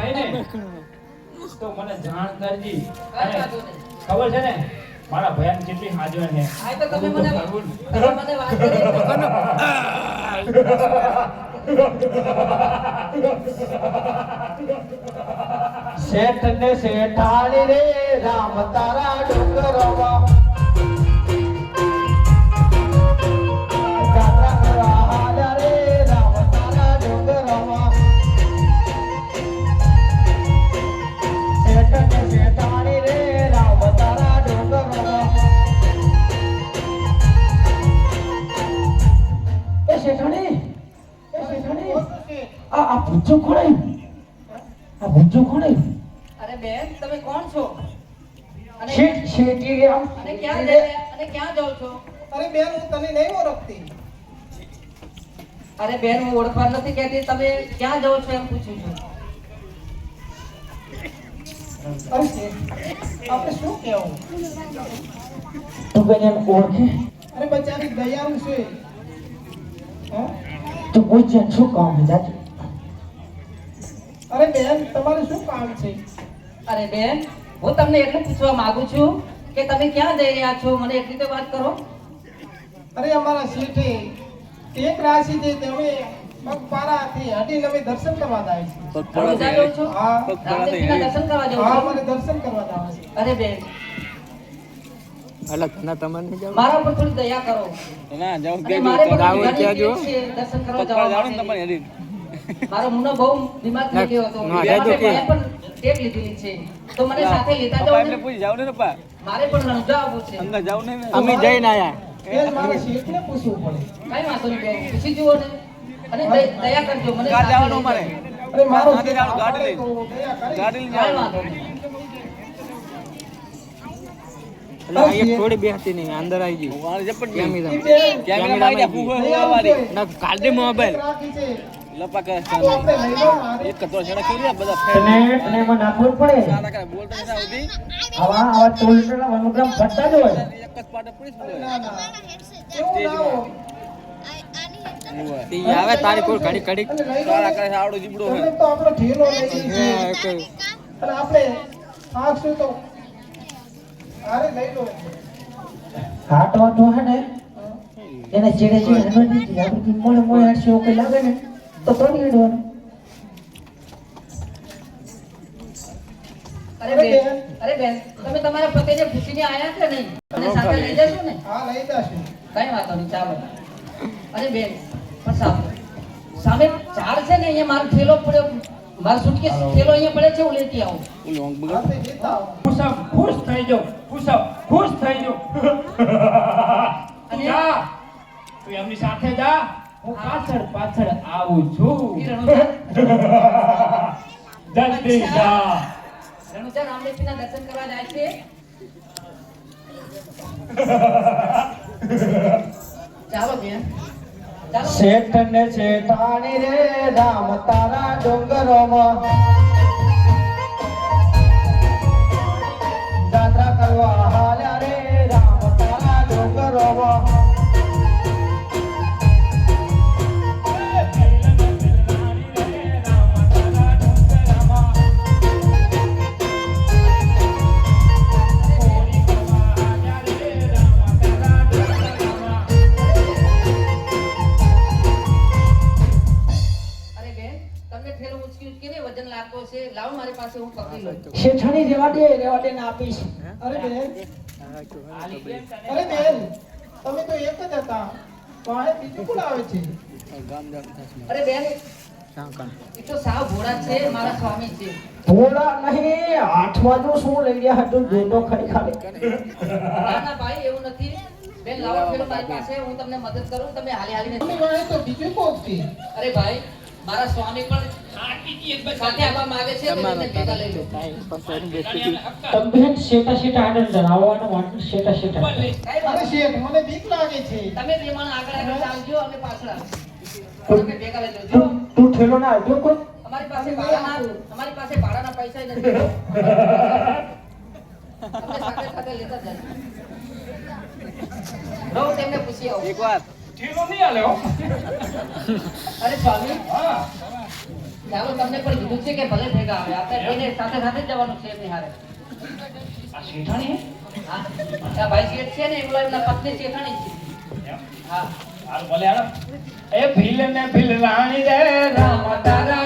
દેખાય ને તો મને જાણ કરજી. ખબર છે ને મારા ભયાન કેટલી હાજર છે. આ તો તમે મને તમે મને વાત કરી શેઠ ને શેઠાણી રે રામ તારા ડુંગરોમાં. શેઠ શેઠી રે અને ક્યાં જઈ અને ક્યાં જાઓ છો? અરે બેન હું તને નહીં ઓળખતી. અરે બેન હું ઓળખવા નથી કહેતી. તમે ક્યાં જાઓ છો એમ પૂછું છું. આપણે શું કહેવું? તું બેન એને ઓળખે? અરે બચારી દયાળુ છે. હં? પૂછ શું કામ છે જાજુ અરે બેન તમારે શું કામ છે? અરે બેન હું તમને એટલું પૂછવા માંગુ છું કે તમે ક્યાં જઈ રહ્યા છો? મને એટલી તો વાત કરો. અરે અમારા શેઠે એક રાશિ છે તમે પગપારાથી હટીને અમે દર્શન કરવા જાય છે. રણુજા છો? હા. રામદેવજીના દર્શન કરવા હા જાઓ દર્શન કરવા જવા છે. અરે બેન. અલગ ના તમારે જાવ? મારા ઉપર થોડી દયા કરો. ના જાવ કે જાવ ઘણી જો દર્શન કરવા જાવ ને તમારે માટે. હેરી મારો મુનો બહુ બીમાર થઈ ગયો હતો. પણ ટેપ લીધેલી છે? તો મને સાથે લેતા પપ્પા એટલે પૂછી જાવ ને પપ્પા. મારે પણ રણુજા આવવું છે. અંગા જાવ ને. અમે જઈને આયા. બેન મારા શેઠને પૂછવું પડે. કઈ વાંધો નહીં પૂછી જુઓ ને. અને દયા કરજો મને સાથે જવાનું લઈ અરે મારો સાથે જાવ ગાડી કરે. ગાડી લઈ. જાવ થોડી બેસતી નહીં અંદર આવી ગઈ કેમેરા મોબાઈલ. લપા કરે તો આપણે લઈ લો મારે એક કતો છડા ખોલી બધા તને તને એમાં નાખવું પડે. સારા કરે બોલતા નથી આવતી આવા જ હોય. એક જ પાટે પડી બોલે તારી કોઈ ઘડી ઘડી સારા કરે આવડો જીબડો હોય. તો આપણો ઢીલો લઈ જઈએ અને આપણે થાકશું તો? અરે લઈ લો. હાટવા તો હે ને? એને ચેડે ચેડે મોડે મોડે હાડશે ઓકે લાગે ને? તો તોડી હેડવાનું અરે અરે બેન બેન. અરે બેન તમે તમારા પતિને પૂછીને આયા કે નહીં? અને સાથે લઈ જશો ને? હા લઈ જશું. કઈ વાંધો નહીં ચાલો. અરે બેન પણ સાંભળો સામે ચાર છે ને અહીંયા મારો થેલો પડ્યો. મારો સુટકેસ થેલો અહીંયા પડે છે હું લેતી આવું. ખુશ ખુશ થઈ જાઓ કુસમ ખુશ થઈ જાઓ અને? જા. તું એમની સાથે જા. હું પાછળ પાછળ આવું છું. જલ્દી જા રણુજા રામદેવજીના દર્શન કરવા જાય છે. ચાલો બેન. શેઠ ને શેઠાણી રે રામ તારા ડુંગરોમાં. રેવા દે રેવા દે ને આપીશ. અરે બેન. અરે બેન તમે તો એક જ હતા. પાસે બીજું કોણ આવે છે? અરે બેન એ તો સાવ ભોળા છે મારા સ્વામી છે. થોડા નહીં આઠમાં જો શું લઈ રહ્યા હતું? જોતો ખરી ખાલી ના ના ભાઈ એવું નથી. બેન લાવો થેલો મારી પાસે હું તમને મદદ કરું તમે હાલી હાલીને તો બીજું કોણ અરે ભાઈ મારા સ્વામી પણ સાથે આવવા માંગે છે તો એમને ભેગા લઈ લો. તમે બેન શેઠા શેઠા આડે જણાવવાનું વાંટું શેઠા શેઠા કઈ અરે વાંધો નહીં. શેઠ મને બીક લાગે છે. તમે બે આગળ આગળ ચાલજો અમે પાછળ આવજો. ભેગા લઈ લો તું તું ઠેલો ના આવજો કોઈ. અમારી પાસે ભાડાના અમારી પાસે ભાડાના પૈસા નથી. અમે સાથે સાથે લેતા તેમને પૂછી આવો. એક વાર ઠેલો નહીં આલ્યો અરે સ્વામી. હા. ચાલો તમને પણ કીધું છે કે ભલે ભેગા આવે. આપણે એને સાથે સાથે જવાનું છે એમની હારે. આ શેઠાણી હા? આ ભાઈ શેઠ છે ને એમનો એમના પત્ની શેઠાણી છે. હા. હાલ ભલે હાલો. એ ભીલ ને ભીલ રાણી રે રામ તારા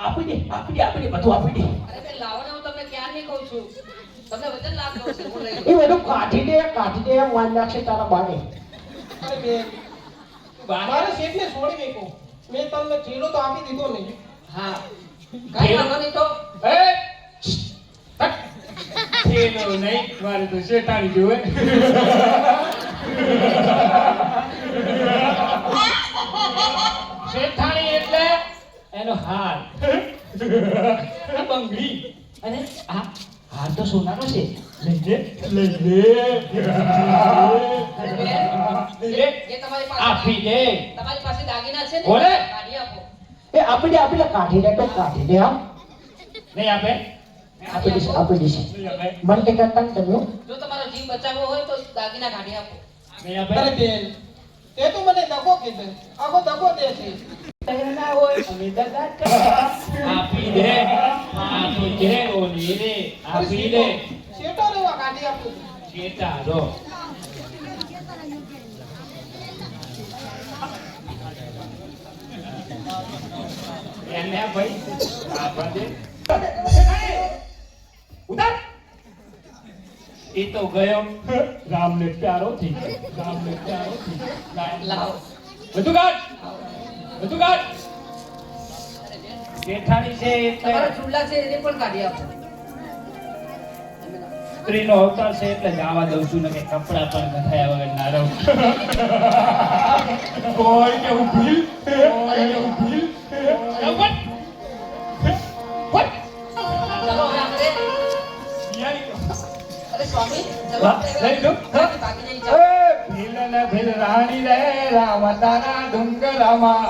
આપી દે આપી દે આપી દે બધું આપી દે. અરે લાવો ને હું તમને ક્યારની કહું છું? તમને વચન લાભ દઉં છું હું લઈ એ બધું કાઢી દે કાઢી દે માન નાખશે તારા બાને. અરે બેન મારે શેઠને છોડી મેકો મેં તમને ચીડો તો આપી દીધો નહીં હા. કઈ વાંધો નહીં તો. એ થેલો નહીં મારે તો શેઠાણી જોવે. હાર બંગડી અને આ હાર તો સોનાનો છે લઈ લે આપી દે તમારી પાસે દાગીના છે ને બોલે. આપો એ આપી દે આપી દે કાઢી દે તો કાઢી દે આમ નહીં આપે આપી દેશે આપી દેશે મન કે કરતા તમે જો તમારો જીવ બચાવવો હોય તો દાગીના કાઢી આપો નહીં અરે બેન તે તો મને દગો કીધે આખો દગો દે છે આપી દે આપી દે ઓલી રે આપી દે શેઠો રેવા કાઢી આપું છું. રો એને ભાઈ એ તો ગયો રામને પ્યારો થી રામને પ્યારો થી ગયો બધું કાઢ બધું કાઢ. જેઠાણી છે એટલે તમારા ચૂલા છે એને પણ કાઢી આપો. સ્ત્રીનો અવતાર છે એટલે જવા દઉં છું ને કે કપડા પણ ગથાયા વગર ના રહું. કોઈ કે હું કોઈ કે હું ભીલ વટ વટ ચલો હવે આપણે અરે સ્વામી ચલો વાહ, આપણે લઈ લો. હવે ભાગી જઈએ ચાલો. ભીલ ને ભીલ રાણી રે રામતાના ડુંગરામાં.